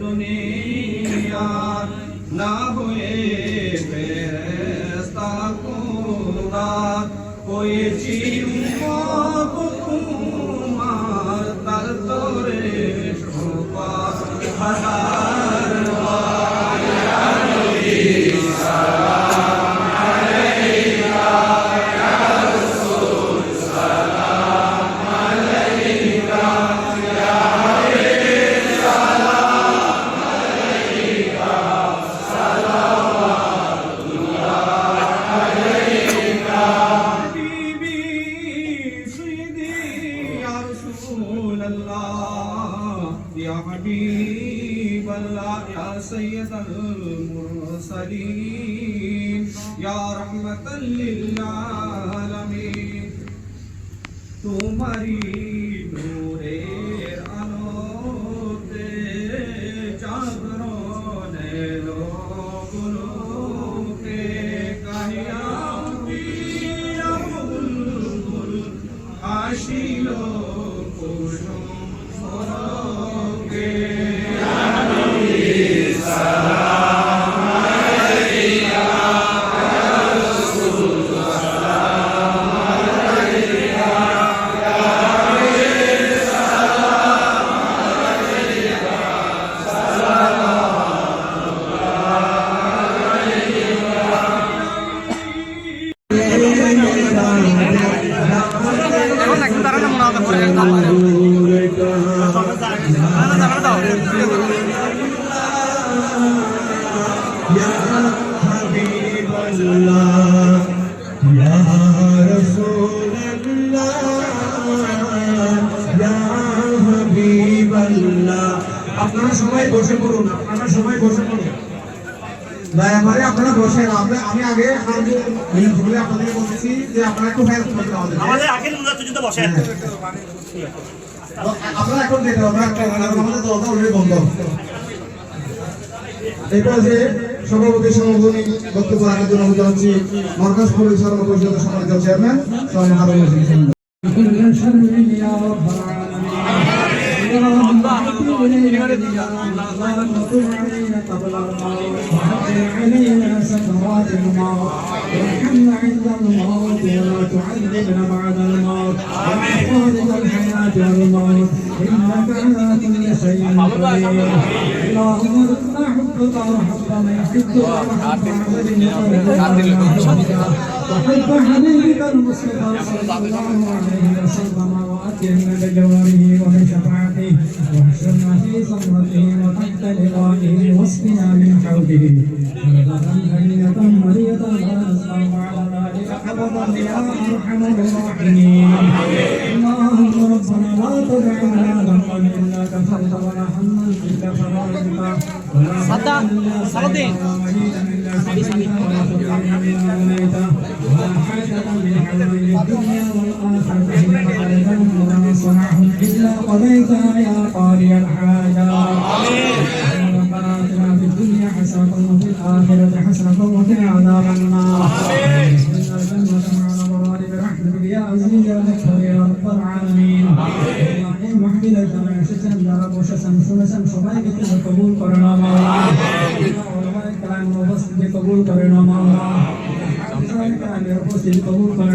দুনিয়ার না হয়ে ফেরেস্তা কুরাত হয়েছি উম্মত তোমার তার তোরে সোপা يا حبيب الله يا سيد المرسلين يا رحمة للعالمين تمہاری نورے آلوتے چادرونے لوگلوتے کہیاں پیا بلبل آشیلو خوشوں আপনারা সবাই বসে পড়ুন আপনারা সবাই বসে পড়ুন। দয়া করে আপনারা বসেন আমরা আমি আগে আপনাদের বলছি যে আপনারা একটু হেল্প করতে হবে। আমাদের আখের মুজাহিদ বসেন। এটা যে সভাপতি সমাপনী বক্তব্য রাখার জন্য আমি জানাচ্ছি মার্কাজ পরিচালনা পরিষদের সম্মানিত চেয়ারম্যান সোহান হারুন وحقق علينا سكرات الموت وارحمنا عند الموت ولا تعذبنا بعد الموت. يا خالق الحياة والموت إنك على كل شيء قدير اللهم وحب من يحبك وحب وحب حبيبك المصطفى صلى واحشرنا في صمته وتحت لقائه واسقنا من حوله مرضا هنية مريضة لا نسأل على ذلك أبدا يا أرحم الراحمين اللهم ربنا لا تدع لنا ذنبا إلا كفرت ولا هما إلا فرجت ولا صدق. صدق. إلا قضيتها يا قاضي الحاجات ربنا آتنا في الدنيا حسنة وفي الآخرة حسنة وقنا عذاب النار ادخلنا الجنة مع الأبرار برحمتك يا عزيز يا غفور يا رب العالمين اللهم احمد الجميع شسن يا رب وشسن شنسن সবাইকে তুমি কবুল করো না মাওলা ওলামায়ে কেরাম উপস্থিতি কবুল করো না মাওলা হাফিজায়ে কেরামের উপস্থিতি কবুল করো না